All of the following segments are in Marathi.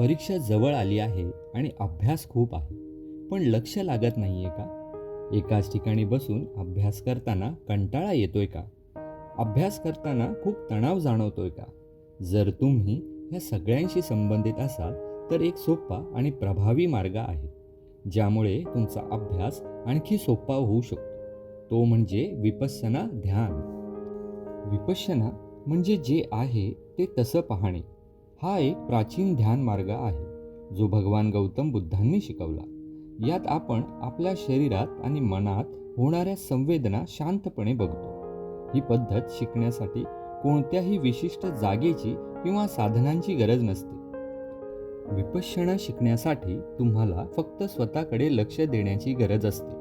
परीक्षा जवळ आली आहे आणि अभ्यास खूप आहे. पण लक्ष लागत नाही आहे का? एकाच ठिकाणी बसून अभ्यास करताना कंटाळा येतोय का? अभ्यास करताना खूप तणाव जाणवतोय का? जर तुम्ही या सगळ्यांशी संबंधित असाल तर एक सोपा आणि प्रभावी मार्ग आहे ज्यामुळे तुमचा अभ्यास आणखी सोपा होऊ शकतो. तो म्हणजे विपस्सना ध्यान. विपश्यना म्हणजे जे आहे ते तसं पाहणे. हा एक प्राचीन ध्यान मार्ग आहे जो भगवान गौतम बुद्धांनी शिकवला. यात आपण आपल्या शरीरात आणि मनात होणाऱ्या संवेदना शांतपणे बघतो. ही पद्धत शिकण्यासाठी कोणत्याही विशिष्ट जागेची किंवा साधनांची गरज नसते. विपश्यना शिकण्यासाठी तुम्हाला फक्त स्वतःकडे लक्ष देण्याची गरज असते.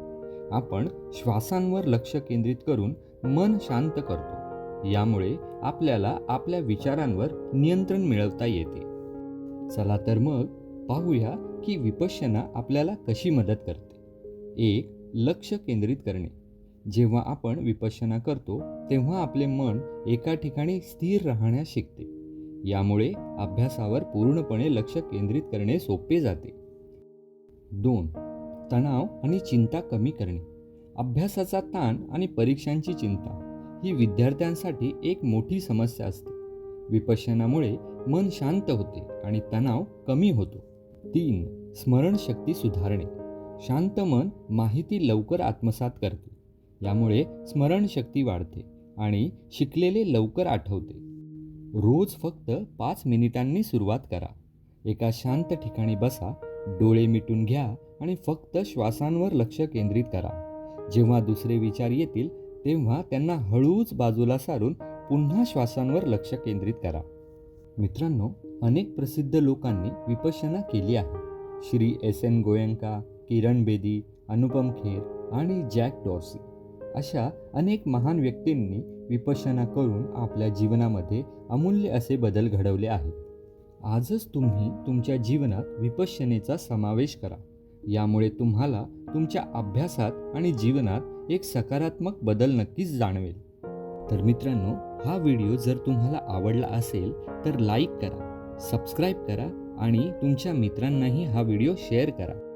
आपण श्वासांवर लक्ष केंद्रित करून मन शांत करतो. यामुळे आपल्याला आपल्या विचारांवर नियंत्रण मिळवता येते. चला तर मग पाहूया की विपश्यना आपल्याला कशी मदत करते. एक लक्ष केंद्रित करणे. जेव्हा आपण विपश्यना करतो तेव्हा आपले मन एका ठिकाणी स्थिर राहण्यास शिकते. यामुळे अभ्यासावर पूर्णपणे लक्ष केंद्रित करणे सोपे जाते. दोन तणाव आणि चिंता कमी करणे. अभ्यासाचा ताण आणि परीक्षांची चिंता. ही विद्यार्थ्यांसाठी एक मोठी समस्या असते. विपशनामुळे मन शांत होते आणि तणाव कमी होतो. तीन स्मरणशक्ती सुधारणे. शांत मन माहिती लवकर आत्मसात करते. यामुळे स्मरणशक्ती वाढते आणि शिकलेले लवकर आठवते. रोज फक्त पाच मिनिटांनी सुरुवात करा. एका शांत ठिकाणी बसा डोळे मिटून घ्या आणि फक्त श्वासांवर लक्ष केंद्रित करा. जेव्हा दुसरे विचार येतील तेव्हा त्यांना हळूच बाजूला सारून पुन्हा श्वासांवर लक्ष केंद्रित करा. मित्रांनो अनेक प्रसिद्ध लोकांनी विपश्यना केली आहे. श्री एस एन गोयंका किरण बेदी अनुपम खेर आणि जॅक डॉर्सी अशा अनेक महान व्यक्तींनी विपश्यना करून आपल्या जीवनामध्ये अमूल्य असे बदल घडवले आहेत. आजच तुम्ही तुमच्या जीवनात विपश्यनेचा समावेश करा. यामुळे तुम्हाला तुमच्या अभ्यासात आणि जीवनात एक सकारात्मक बदल नक्कीच जाणवेल. तर मित्रांनो हा व्हिडिओ जर तुम्हाला आवडला असेल तर लाईक करा सबस्क्राईब करा आणि तुमच्या मित्रांनाही हा व्हिडिओ शेअर करा.